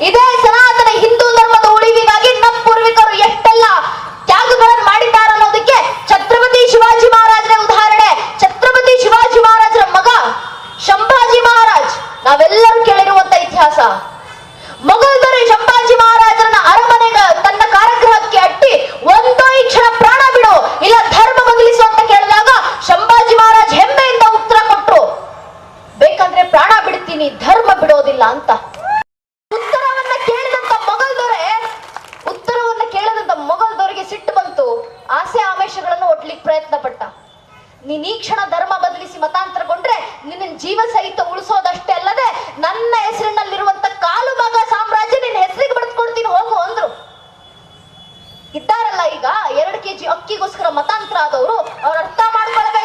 Então, essa é ನೀನ್ ಈ ಕ್ಷಣ ಧರ್ಮ ಬದಲಿಸಿ ಮತಾಂತರಗೊಂಡ್ರೆ ನಿನ್ನ ಜೀವ ಸಹಿತ ಉಳಿಸೋದಷ್ಟೇ ಅಲ್ಲದೆ ನನ್ನ ಹೆಸರಿನಲ್ಲಿರುವಂತ ಕಾಲು ಮಗ ಸಾಮ್ರಾಜ್ಯ ನಿನ್ನ ಹೆಸರಿಗೆ ಬರೆದುಕೊಡ್ತೀನಿ ಹೋಗು ಅಂದ್ರು. ಇದ್ದಾರಲ್ಲ ಈಗ ಎರಡು ಕೆಜಿ ಅಕ್ಕಿಗೋಸ್ಕರ ಮತಾಂತರ ಆದವರು, ಅವ್ರು ಅರ್ಥ ಮಾಡ್ಕೊಳ್ಬೇಕು.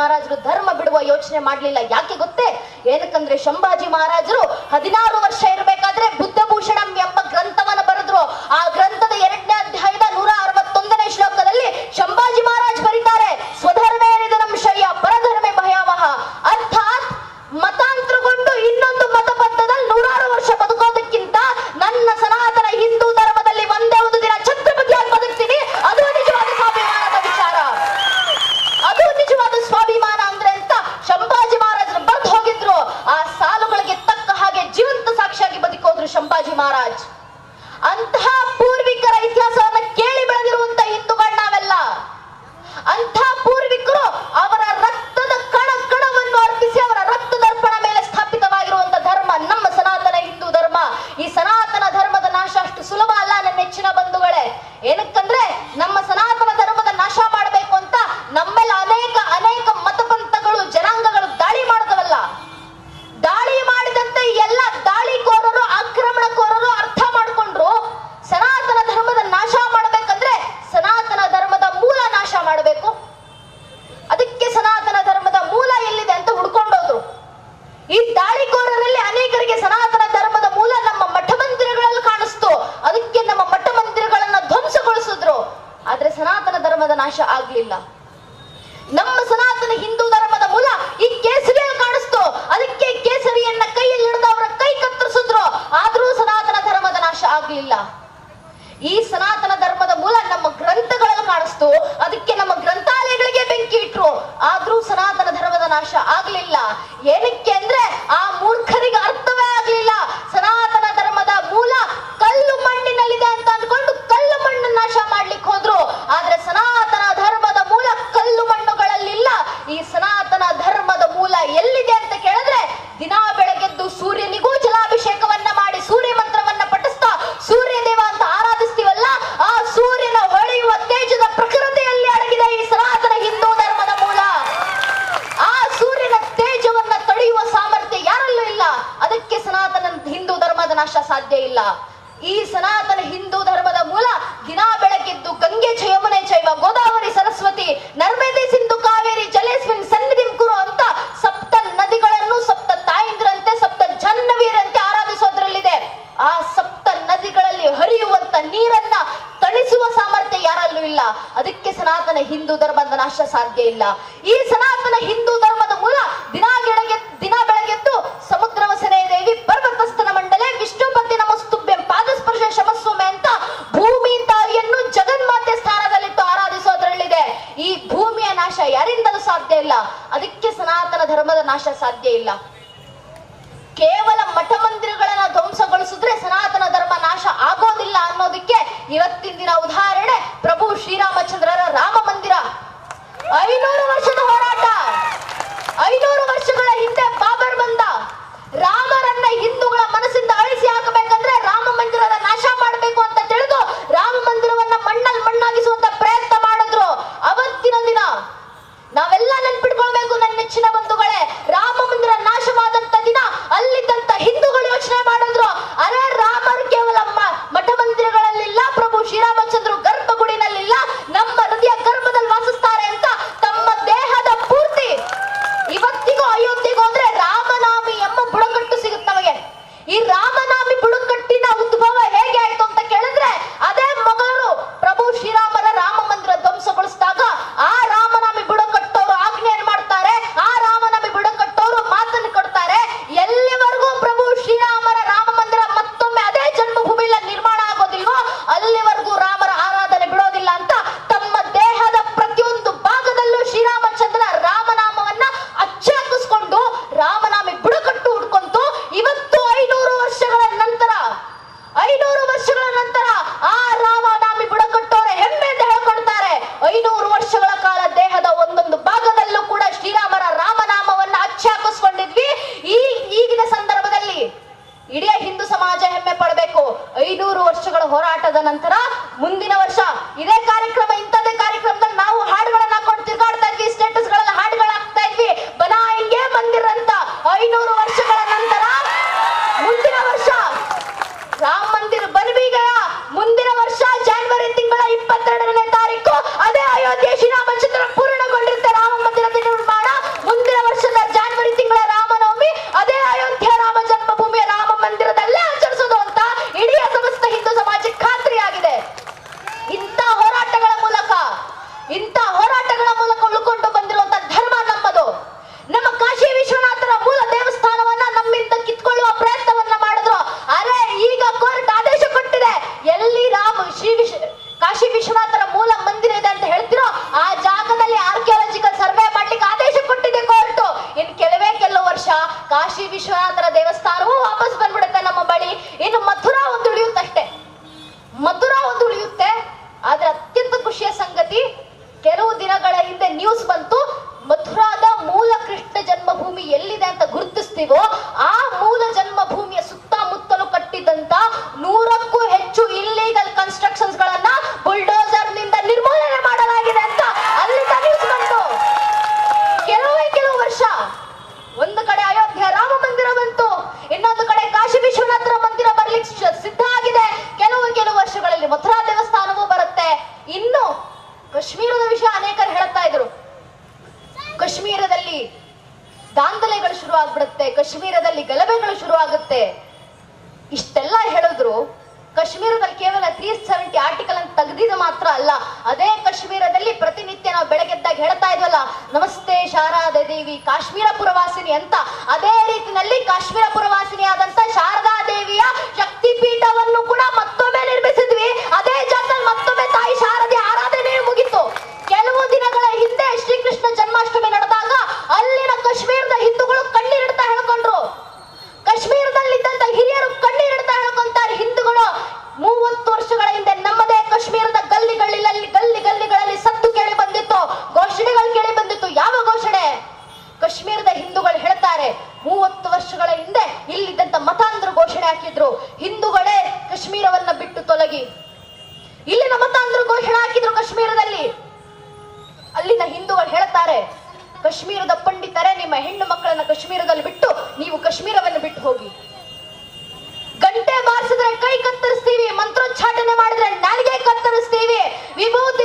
ಮಹಾರಾಜರು ಧರ್ಮ ಬಿಡುವ ಯೋಚನೆ ಮಾಡಲಿಲ್ಲ. ಯಾಕೆ ಗೊತ್ತೇ? ಏನಕ್ಕಂದ್ರೆ ಶಂಭಾಜಿ ಮಹಾರಾಜರು ಹದಿನಾರು ವರ್ಷ ಇರಬೇಕಾದ್ರೆ ಅವಕಾಶ ಆಗ್ಲಿಲ್ಲ. ನಮ್ಮ ಸನಾತನ ಹಿಂದೂ ಧರ್ಮದ ಮೂಲ ಈ ಕೇಸರಿಯಲ್ಲಿ ಕಾಣಿಸ್ತು. ಅದಕ್ಕೆ ಕೇಸರಿಯನ್ನ ಕೈಯಲ್ಲಿ ಹಿಡಿದು ಅವರ ಕೈ ಕತ್ತರಿಸಿದ್ರು. ಆದ್ರೂ ಸನಾತನ ಧರ್ಮದ ನಾಶ ಆಗ್ಲಿಲ್ಲ. ಈ ಸನಾತನ ಧರ್ಮದ ಮೂಲ ನಮ್ಮ ಗ್ರಂಥಗಳಲ್ಲಿ ಕಾಣಿಸ್ತು. ಅದಕ್ಕೆ ನಮ್ಮ ಗ್ರಂಥಾಲಯಗಳಿಗೆ ಬೆಂಕಿ ಇಟ್ರು. ಆದ್ರೂ ಸನಾತನ ಧರ್ಮದ ನಾಶ ಆಗ್ಲಿಲ್ಲ. ಏನಕ್ಕೆ ಅಂದ್ರೆ ಆ ಮೂರ್ಖ ಇಲ್ಲ. ಈ ಸನಾತನ ಹಿಂದೂ ಧರ್ಮದ ಮೂಲ ದಿನಾ ಬೆಳಕಿದ್ದು ಗಂಗೆ ಚಯಮನೆ ಚೈವ ಗೋದಾವರಿ ಸರಸ್ವತಿ, ನರ್ಮದಿ ಸಿಂಧು ಕಾವೇರಿ ಜಲೇಸ್ವಿನ್ ಸನ್ನಿಧಿ ಕುರು ಅಂತ ಸಪ್ತ ನದಿಗಳನ್ನು ಸಪ್ತ ತಾಯಿಂದ್ರಂತೆ, ಸಪ್ತ ಜನ್ನವೀರಂತೆ ಆರಾಧಿಸೋದ್ರಲ್ಲಿದೆ. ಆ ಸಪ್ತ ನದಿಗಳಲ್ಲಿ ಹರಿಯುವಂತ ನೀರನ್ನ ತಣಿಸುವ ಸಾಮರ್ಥ್ಯ ಯಾರಲ್ಲೂ ಇಲ್ಲ. ಅದಕ್ಕೆ ಸನಾತನ ಹಿಂದೂ ಧರ್ಮದ ನಾಶ ಸಾಧ್ಯ ಇಲ್ಲ. ಈ ನಾಶ ಸಾಧ್ಯ ಇಲ್ಲ. ಕೇವಲ ಮಠ ಮಂದಿರಗಳನ್ನ ಧ್ವಂಸಗೊಳಿಸಿದ್ರೆ ಸನಾತನ ಧರ್ಮ ನಾಶ ಆಗೋದಿಲ್ಲ ಅನ್ನೋದಕ್ಕೆ ಇವತ್ತಿನ ದಿನ ಉದಾಹರಣೆ ಕಾಶ್ಮೀರದಲ್ಲಿ ದಾಂಧಲೆಗಳು ಶುರು ಆಗ್ಬಿಡುತ್ತೆ ಕಾಶ್ಮೀರದಲ್ಲಿ ಗಲಭೆಗಳು ಶುರು ಆಗುತ್ತೆ ಇಷ್ಟೆಲ್ಲ ಹೇಳಿದ್ರು, ಕಾಶ್ಮೀರದಲ್ಲಿ ಕೇವಲ ತ್ರೀ ಸೆವೆಂಟಿ ಆರ್ಟಿಕಲ್ ಅನ್ನು ತೆಗೆದಿದ್ದು ಮಾತ್ರ ಅಲ್ಲ, ಅದೇ ಕಾಶ್ಮೀರದಲ್ಲಿ ಪ್ರತಿನಿತ್ಯ ನಾವು ಬೆಳಗ್ಗೆದ್ದಾಗ ಹೇಳ್ತಾ ಇದ್ವಲ್ಲ, ನಮಸ್ತೆ ಶಾರದಾ ದೇವಿ, ಕಾಶ್ಮೀರ ಪುರವಾಸಿನಿ ಅಂತ, ಅದೇ ರೀತಿಯಲ್ಲಿ ಕಾಶ್ಮೀರ ಪುರವಾಸಿನಿ ಆದಂತ ಶಾರ ಹೆಣ್ಣು ಮಕ್ಕಳನ್ನ ಕಾಶ್ಮೀರದಲ್ಲಿ ಬಿಟ್ಟು ನೀವು ಕಾಶ್ಮೀರವನ್ನು ಬಿಟ್ಟು ಹೋಗಿ. ಗಂಟೆ ಬಾರಿಸಿದ್ರೆ ಕೈ ಕತ್ತರಿಸ್ತೀವಿ, ಮಂತ್ರೋಚ್ಚಾಟನೆ ಮಾಡಿದ್ರೆ ನಾಲಿಗೆ ಕತ್ತರಿಸ್ತೀವಿ, ವಿಭೂತಿ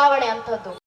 બોલાવણ એમ થતું.